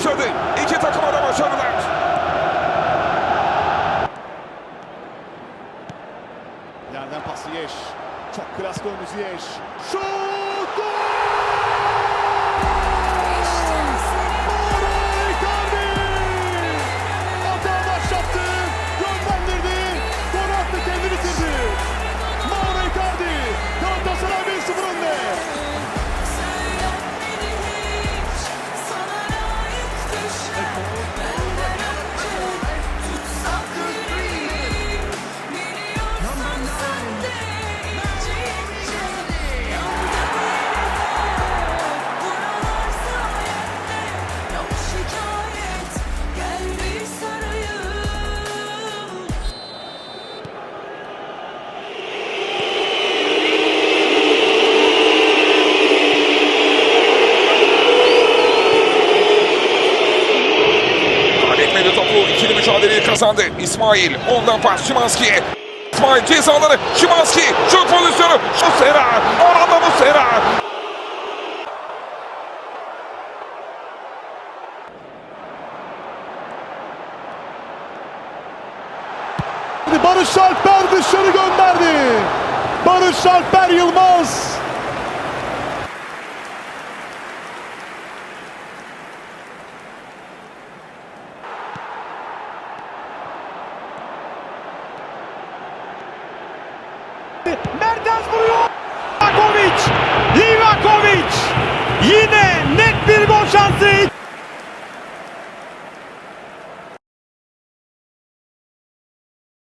başladı. İki takıma da başarılar. Yerden pas Ziyech. Çok klas döndü Ziyech. Şut! Kaybetmedi topu. İkili mücadeleyi kazandı. İsmail. Ondan pas Şimanski'ye. İsmail cezaları. Şimanski. Şut pozisyonu. Muslera. Orada Muslera. Barış Alper dışarı gönderdi. Barış Alper Yılmaz